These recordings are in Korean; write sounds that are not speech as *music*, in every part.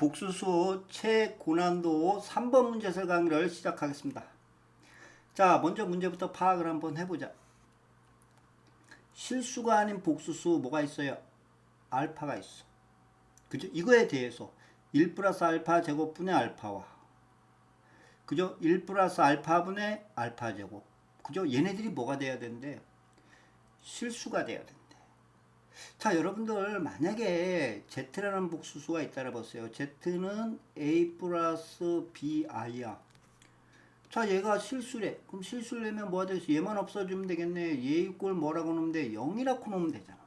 복수수 최고난도 3번 문제설 강의를 시작하겠습니다. 자, 먼저 문제부터 파악을 한번 해보자. 실수가 아닌 복수수 뭐가 있어요? 알파가 있어. 그죠? 이거에 대해서 1 플러스 알파 제곱분의 알파와 그죠? 1 플러스 알파분의 알파 제곱 그죠? 얘네들이 뭐가 돼야 되는데 실수가 돼야 된대. 자, 여러분들 만약에 Z라는 복수수가 있다라 보세요. Z는 A 플러스 BI야. 자, 얘가 실수래. 그럼 실수를 내면 뭐가 되겠어? 얘만 없어지면 되겠네. 얘 이꼴 뭐라고 놓으면 돼? 0이라고 놓으면 되잖아.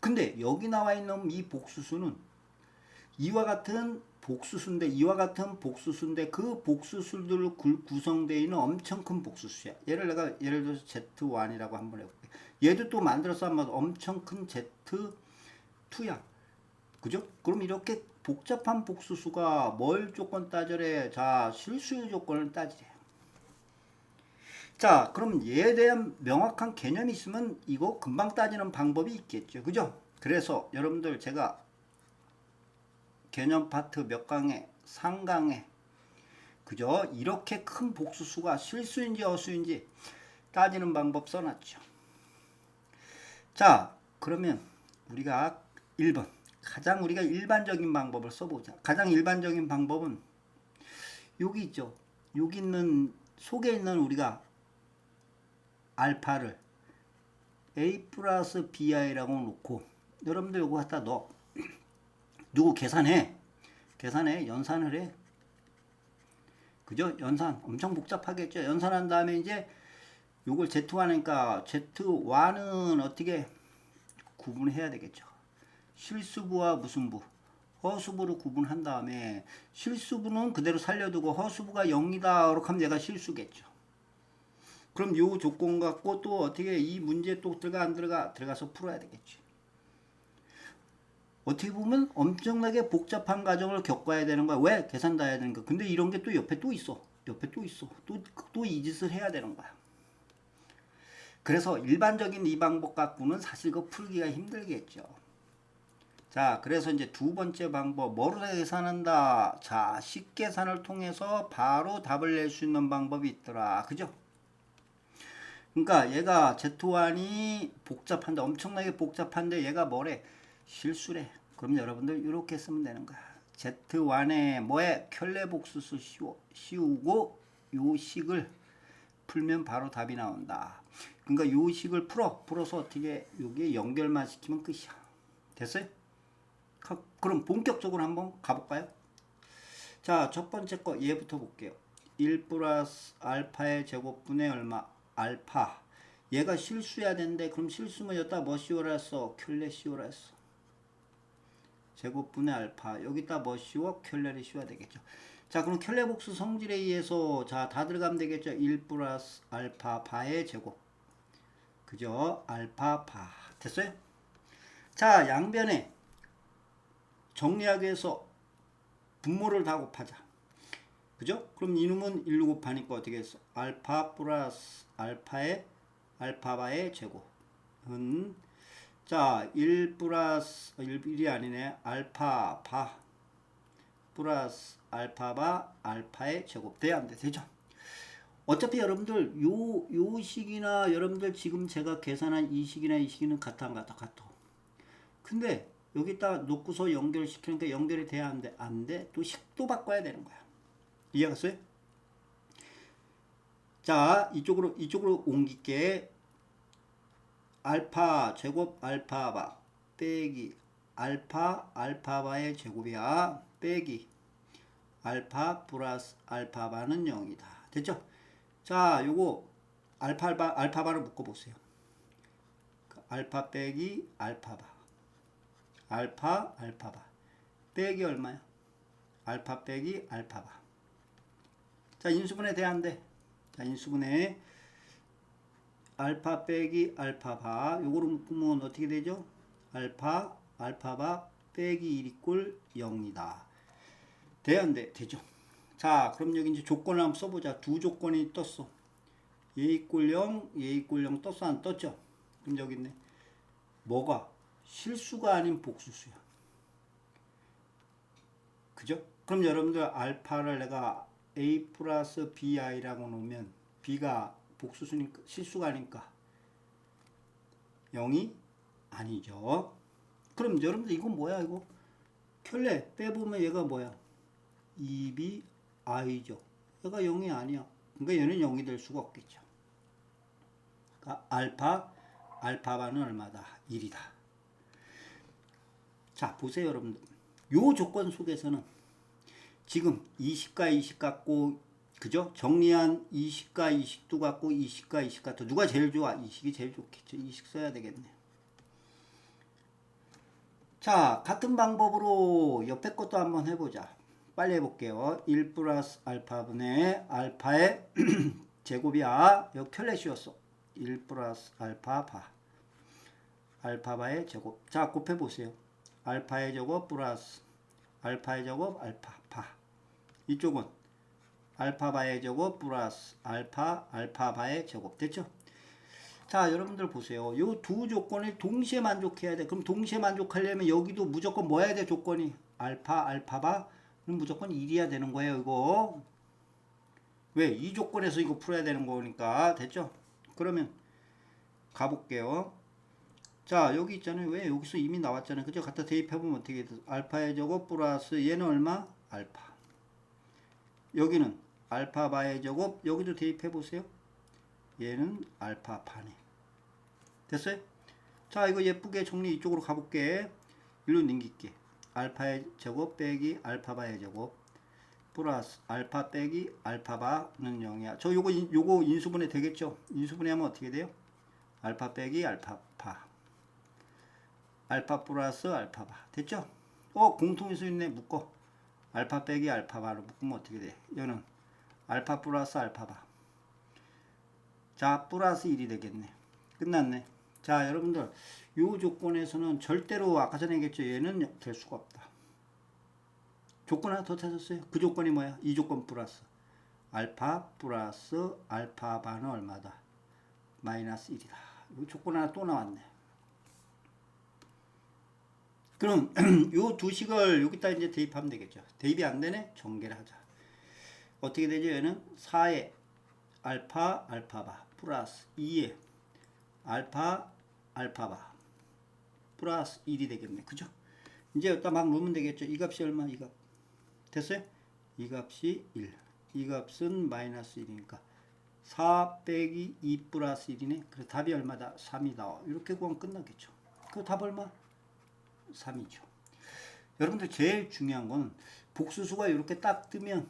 근데 여기 나와 있는 이 복수수는 이와 같은 복수수인데 이와 같은 복수수인데 그 복수수들로 구- 구성되어 있는 엄청 큰 복수수야. 얘를 내가 예를 들어서 Z1이라고 한번 해볼게. 얘도 또 만들어서 한번 엄청 큰 Z2야. 그죠? 그럼 이렇게 복잡한 복수수가 뭘 조건 따져래? 자, 실수의 조건을 따지래. 자, 그럼 얘에 대한 명확한 개념이 있으면 이거 금방 따지는 방법이 있겠죠. 그죠? 그래서 여러분들 제가 개념 파트 몇 강에 상강에 그죠? 이렇게 큰 복수수가 실수인지 어수인지 따지는 방법 써놨죠. 자, 그러면 우리가 1번 가장 우리가 일반적인 방법을 써보자. 가장 일반적인 방법은 여기 있죠. 여기 있는 속에 있는 우리가 알파를 a 플러스 bi라고 놓고 여러분들 요거 갖다 넣어. *clears throat* 누구 계산해. 계산해. 연산을 해. 그죠? 연산. 엄청 복잡하겠죠? 연산한 다음에 이제 요걸 Z1 하니까 Z1은 어떻게 구분해야 되겠죠? 실수부와 무승부. 허수부로 구분한 다음에 실수부는 그대로 살려두고 허수부가 0이다. 그렇게 하면 얘가 실수겠죠. 그럼 요 조건 갖고 또 어떻게 이 문제 또 들어가 안 들어가 들어가서 풀어야 되겠지. 어떻게 보면 엄청나게 복잡한 과정을 겪어야 되는 거야. 왜? 계산 다 해야 되는 거야. 근데 이런 게 또 옆에 또 있어. 옆에 또 있어. 또 또 이 짓을 해야 되는 거야. 그래서 일반적인 이 방법 갖고는 사실 그 풀기가 힘들겠죠. 자, 그래서 이제 두 번째 방법, 뭐로 계산한다? 자, 식계산을 통해서 바로 답을 낼 수 있는 방법이 있더라. 그죠? 그러니까 얘가 Z1이 복잡한데, 엄청나게 복잡한데 얘가 뭐래? 실수래. 그럼 여러분들 이렇게 쓰면 되는 거야. Z1에 뭐에? 켤레복수수 씌우, 씌우고 요 식을 풀면 바로 답이 나온다. 그러니까 요 식을 풀어. 풀어서 어떻게 여기에 연결만 시키면 끝이야. 됐어요? 가- 그럼 본격적으로 한번 가볼까요? 자, 첫 번째 거 얘부터 볼게요. 1 플러스 알파의 제곱분의 얼마? 알파. 얘가 실수해야 되는데 그럼 실수면 여기다 뭐 씌워라 했어? 켤레 씌워라 했어. 제곱분의 알파. 여기다 뭐 씌워? 켤레를 씌워야 되겠죠. 자, 그럼 켤레 복수 성질에 의해서 자, 다 들어가면 되겠죠. 1 플러스 알파 바의 제곱. 그죠? 알파 바. 됐어요? 자, 양변에 정리하기 위해서 분모를 다 곱하자. 그죠? 그럼 이놈은 1로 곱하니까 어떻게 했어? 알파 플러스 알파의 알파바의 제곱은 자, 1 플러스 1, 1이 아니네. 알파 바 플러스 알파바 알파의 제곱 돼야 안 돼. 되죠? 어차피 여러분들 요, 요 식이나 여러분들 지금 제가 계산한 이 식이나 이 식이는 같아 안 같아? 같아. 근데 여기다 놓고서 연결시키니까 연결이 돼야 안 돼. 안 돼. 또 식도 바꿔야 되는 거야. 이해갔어요? 자, 이쪽으로 이쪽으로 옮길게. 알파 제곱 알파바 빼기 알파 알파바의 제곱이야. 빼기 알파 플러스 알파바는 0이다. 됐죠? 자, 요거 알파 알파 알파바를 묶어 보세요. 알파 빼기 알파바. 알파 알파바 빼기 얼마야? 알파 빼기 알파바 자 인수분해 안돼 자 인수분해 알파 빼기 알파바 요거로 묶으면 어떻게 되죠? 알파 알파바 빼기 1 이꼴 0이다 돼야 안돼 되죠 자 그럼 여기 이제 조건을 한번 써보자 두 조건이 떴어 얘 이꼴 0, 얘 이꼴 0 떴어 안 떴죠? 그럼 여기 있네 뭐가 실수가 아닌 복수수야. 그죠? 그럼 여러분들 알파를 내가 a 플러스 bi라고 놓으면 b가 복수수니까 실수가 아니까 0이 아니죠. 그럼 여러분들 이건 뭐야 이거? 켤레 빼보면 얘가 뭐야? 2b i죠. 얘가 0이 아니야. 그러니까 얘는 0이 될 수가 없겠죠. 그러니까 알파 알파바는 얼마다? 1이다. 자, 보세요, 여러분들. 요 조건 속에서는 지금 이식과 이식 갖고 그죠? 정리한 이식과 이식도 갖고 이식과 이식 같아. 누가 제일 좋아? 이식이 제일 좋겠죠. 이식 써야 되겠네. 자, 같은 방법으로 옆에 것도 한번 해보자. 빨리 해볼게요. 1 플러스 알파분의 알파의 *clears throat* 제곱이야. 여기 켤레씌웠어. 1 플러스 알파 바. 알파 바의 제곱. 자, 곱해보세요. 알파의 제곱 플러스 알파의 제곱 알파 바. 이쪽은 알파 바의 제곱 플러스 알파 알파 바의 제곱. 됐죠? 자, 여러분들 보세요. 요 두 조건을 동시에 만족해야 돼. 그럼 동시에 만족하려면 여기도 무조건 뭐 해야 돼? 조건이 알파 알파 바 는 무조건 1이야 되는 거예요, 이거. 왜? 이 조건에서 이거 풀어야 되는 거니까. 됐죠? 그러면 가볼게요. 자, 여기 있잖아요. 왜? 여기서 이미 나왔잖아요. 그죠? 갖다 대입해보면 어떻게 돼? 알파의 제곱 플러스 얘는 얼마? 알파. 여기는 알파 바의 제곱. 여기도 대입해보세요. 얘는 알파 파네. 됐어요? 자, 이거 예쁘게 정리 이쪽으로 가볼게. 일로 넘길게. 알파의 제곱 빼기 알파바의 제곱 플러스 알파 빼기 알파바는 0이야. 저 요거 인- 요거 인수분해 되겠죠? 인수분해 하면 어떻게 돼요? 알파 빼기 알파파. 알파 플러스 알파바. 됐죠? 어, 공통인수 있네. 묶어. 알파 빼기 알파바로 묶으면 어떻게 돼? 얘는 알파 플러스 알파바. 자, 플러스 1이 되겠네. 끝났네. 자, 여러분들, 요 조건에서는 절대로 아까 전에 얘기했죠. 얘는 될 수가 없다. 조건 하나 더 찾았어요. 그 조건이 뭐야? 이 조건 플러스. 알파 플러스 알파바는 얼마다? 마이너스 1이다. 이 조건 하나 또 나왔네. 그럼 *clears throat* 요두 식을 여기다 이제 대입하면 되겠죠. 대입이 안 되네? 전개를 하자. 어떻게 되죠? 얘는 4에 알파 알파바 플러스 2에 알파 알파바 플러스 1이 되겠네. 그죠? 이제 여기다 막 넣으면 되겠죠. 이 값이 얼마? 이 값. 됐어요? 이 값이 1. 이 값은 마이너스 1이니까 4 빼기 2 플러스 1이네. 그래 답이 얼마다? 3이 나와. 이렇게 구하면 끝나겠죠. 그 답 얼마? 3이죠. 여러분들 제일 중요한 건 복수수가 이렇게 딱 뜨면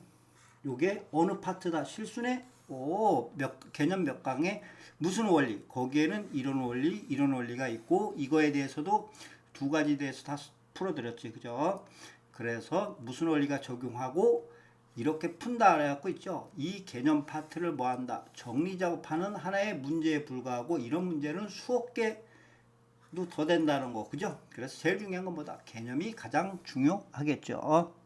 요게 어느 파트다 실수네? 오, 몇 개념 몇 강에 무슨 원리? 거기에는 이런 원리, 이런 원리가 있고 이거에 대해서도 두 가지 대해서 다 풀어드렸지, 그죠? 그래서 무슨 원리가 적용하고 이렇게 푼다 그래갖고 있죠. 이 개념 파트를 뭐 한다? 정리 작업하는 하나의 문제에 불과하고 이런 문제는 수억 개도 더 된다는 거, 그죠? 그래서 제일 중요한 건 뭐다? 개념이 가장 중요하겠죠.